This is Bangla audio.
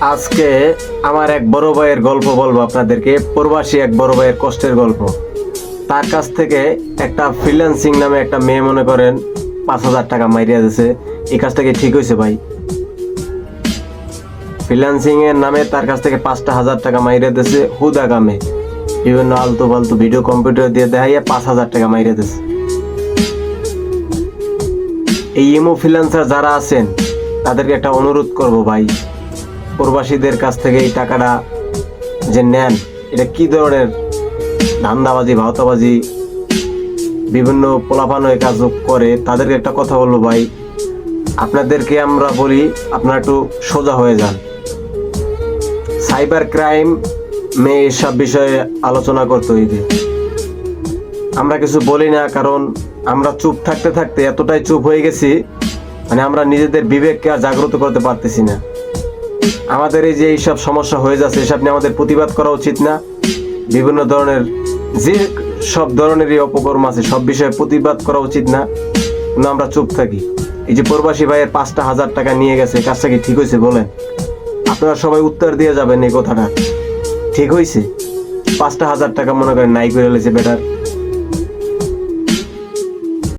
আজকে আমার এক বড় ভাইয়ের গল্প বলব আপনাদেরকে। প্রবাসী এক বড় ভাইয়ের কষ্টের গল্প। তার কাছ থেকে একটা ফ্রিল্যান্সিং নামে একটা মেয়ে মনে করেন পাঁচ হাজার টাকা মাইরিয়া দিয়েছে এই কাজটা কি ঠিক হয়েছে ভাই? ফ্রিল্যান্সিং এর নামে তার কাছ থেকে পাঁচটা হাজার টাকা মাইরে দিয়েছে হুদা গামে বিভিন্ন আলতু ফালতু ভিডিও কম্পিউটার দিয়ে দেখাইয়া পাঁচ হাজার টাকা মাইরে দিয়েছে এই ইমো ফ্রিল্যান্সার যারা আছেন, তাদেরকে একটা অনুরোধ করব ভাই। প্রবাসীদের কাছ থেকে এই টাকাটা যে নেন, এটা কি ধরনের ধান্দাবাজি, ভাওতাবাজি, বিভিন্ন পোলাপানো কাজ করে, তাদেরকে একটা কথা বলব ভাই। আপনাদেরকে আমরা বলি, আপনারা একটু সোজা হয়ে যান। সাইবার ক্রাইম মে এসব বিষয়ে আলোচনা করতে হইবে। আমরা কিছু বলি না, কারণ আমরা চুপ থাকতে থাকতে এতটাই চুপ হয়ে গেছি মানে আমরা নিজেদের বিবেককে আর জাগ্রত করতে পারতেছি না। আমাদের এই যে এইসব সমস্যা হয়ে যাচ্ছে, এসব নিয়ে আমাদের প্রতিবাদ করা উচিত না। বিভিন্ন ধরনের যে সব ধরনেরই অপকর্ম আছে, সব বিষয়ে প্রতিবাদ করা উচিত না। আমরা চুপ থাকি। এই যে প্রবাসী ভাইয়ের পাঁচটা হাজার টাকা নিয়ে গেছে, কাজটা কি ঠিক হয়েছে বলেন? আপনারা সবাই উত্তর দিয়ে যাবেন এই কথাটা। ঠিক হয়েছে? পাঁচটা হাজার টাকা মনে করেন নাই করে লেছে বেটার।